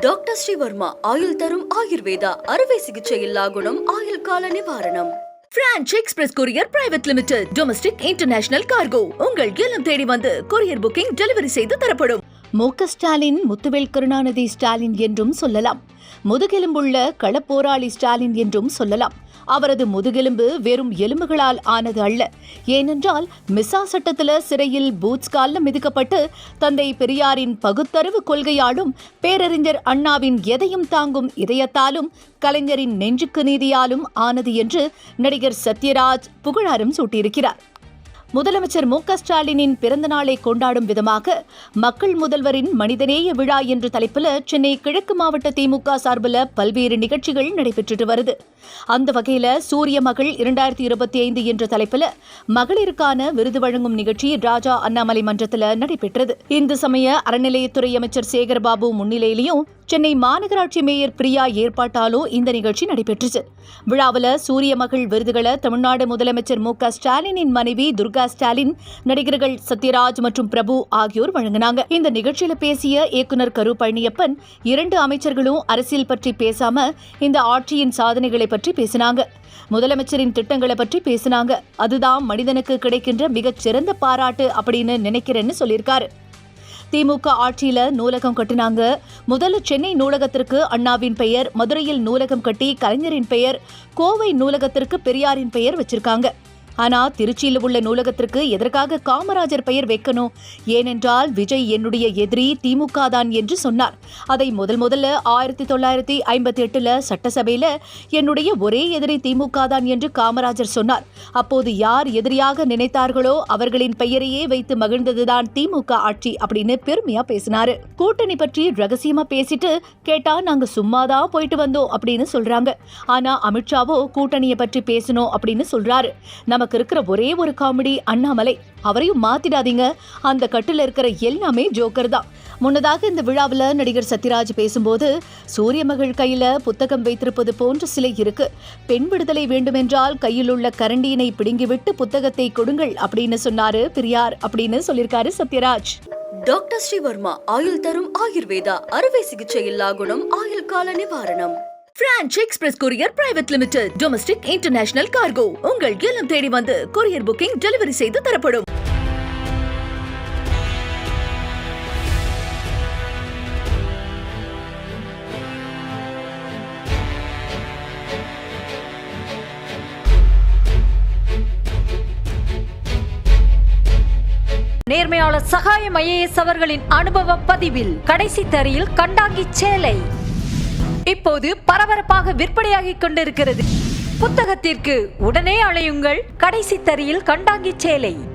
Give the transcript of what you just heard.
Doctor Sreevarma ஆயுள் தரும் ஆயுர்வேதா அறுவை சிகிச்சையில்லா குணம் ஆயுள் கால நிவாரணம். Franch express courier private limited domestic international cargo உங்கள் இல்லம் தேடி வந்து கொரியர் புக்கிங் டெலிவரி செய்து தரப்படும். மு ஸ்டாலின் முத்துவேல் கருணாநிதி ஸ்டாலின் என்றும் சொல்லலாம். முதுகெலும்புள்ள களப்போராளி ஸ்டாலின் என்றும் சொல்லலாம். அவரது முதுகெலும்பு வெறும் எலும்புகளால் ஆனது அல்ல. ஏனென்றால் மிசா சட்டத்துல சிறையில் பூட்ஸ் காலில் மிதிக்கப்பட்டு தந்தை பெரியாரின் பகுத்தறிவு கொள்கையாலும் பேரறிஞர் அண்ணாவின் எதையும் தாங்கும் இதயத்தாலும் கலைஞரின் நெஞ்சுக்கு நீதியாலும் ஆனது என்று நடிகர் சத்யராஜ் புகழாரம் சூட்டியிருக்கிறார். முதலமைச்சர் மு க ஸ்டாலினின் பிறந்த நாளை கொண்டாடும் விதமாக மக்கள் முதல்வரின் மனிதநேய விழா என்ற தலைப்பில் சென்னை கிழக்கு மாவட்ட திமுக சார்பில் பல்வேறு நிகழ்ச்சிகள் நடைபெற்று வருது. அந்த வகையில சூரிய மகள் இரண்டாயிரத்தி இருபத்தி ஐந்து என்ற தலைப்பில் மகளிருக்கான விருது வழங்கும் நிகழ்ச்சி ராஜா அண்ணாமலை மன்றத்தில் நடைபெற்றது. இந்து சமய அறநிலையத்துறை அமைச்சர் சேகர்பாபு முன்னிலையிலையும் சென்னை மாநகராட்சி மேயர் பிரியா ஏற்பாட்டாலும் இந்த நிகழ்ச்சி நடைபெற்றுச்சு. விழாவில் சூரிய மகள் விருதுகளை தமிழ்நாடு முதலமைச்சர் மு க ஸ்டாலினின் மனைவி துர்கா ஸ்டாலின் நடிகர்கள் சத்யராஜ் மற்றும் பிரபு ஆகியோர் வழங்கினாங்க. இந்த நிகழ்ச்சியில பேசிய இயக்குநர் கரு பழனியப்பன் இரண்டு அமைச்சர்களும் அரசியல் பற்றி பேசாம இந்த ஆட்சியின் சாதனைகளை பற்றி பேசினாங்க. முதலமைச்சரின் திட்டங்களை பற்றி பேசினாங்க. அதுதான் மனிதனுக்கு கிடைக்கின்ற மிகச் சிறந்த பாராட்டு அப்படின்னு நினைக்கிறேன்னு சொல்லியிருக்காரு. திமுக ஆட்சியில நூலகம் கட்டினாங்க. முதல்ல சென்னை நூலகத்திற்கு அண்ணாவின் பெயர் மதுரையில் நூலகம் கட்டி கலைஞரின் பெயர் கோவை நூலகத்திற்கு பெரியாரின் பெயர் வச்சிருக்காங்க. ஆனா திருச்சியில் உள்ள நூலகத்திற்கு எதற்காக காமராஜர் பெயர் வைக்கணும்? ஏனென்றால் விஜய் என்னுடைய எதிரி திமுக தான் என்று சொன்னார். அதை முதல் முதல்ல ஆயிரத்தி தொள்ளாயிரத்தி ஐம்பத்தி எட்டுல சட்டசபையில என்னுடைய ஒரே எதிரி திமுக தான் என்று காமராஜர் சொன்னார். அப்போது யார் எதிரியாக நினைத்தார்களோ அவர்களின் பெயரையே வைத்து மகிழ்ந்ததுதான் திமுக ஆட்சி அப்படின்னு பெருமையா பேசினாரு. கூட்டணி பற்றி ரகசியமா பேசிட்டு கேட்டா நாங்க சும்மாதான் போயிட்டு வந்தோம் அப்படின்னு சொல்றாங்க. ஆனா அமித்ஷாவோ கூட்டணியை பற்றி பேசணும் அப்படின்னு சொல்றாரு. நமக்கு இருக்கிற ஒரே ஒரு காமெடி அண்ணாமலை. அவரையும் மாத்திடாதீங்க. அந்த கட்டில் இருக்கிற எல்லாமே ஜோக்கர் தான். முன்னதாக இந்த விழாவில் நடிகர் சத்யராஜ் பேசும்போது சூரிய மகள் கையில் புத்தகம் வைத்திருப்பது போன்ற சிலை இருக்கு. பெண் விடுதலை வேண்டுமென்றால் கையில் உள்ள கரண்டியினை பிடுங்கிவிட்டு புத்தகத்தை கொடுங்கள் அப்படின்னு சொன்னாரு பெரியார் அப்படின்னு சொல்லியிருக்காரு சத்யராஜ். டாக்டர் ஸ்ரீவர்மா ஆயுள் தரும் ஆயுர்வேதா அறுவை சிகிச்சையில்லா குணம் ஆயுள் கால நிவாரணம். Franch express courier private limited domestic international cargo உங்கள் இல்லம் தேடி வந்து கொரியர் புக்கிங் டெலிவரி செய்து தரப்படும். நேர்மையாளர் சகாயம் ஐஏஎஸ் அவர்களின் அனுபவ பதிவில் கடைசி தரியில் கண்டாங்கி சேலை. இப்போது பரபரப்பாக விற்பனையாகிக் கொண்டிருக்கிறது. புத்தகத்திற்கு உடனே அழையுங்கள் கடைசி தரியில் கண்டாங்கி சேலை.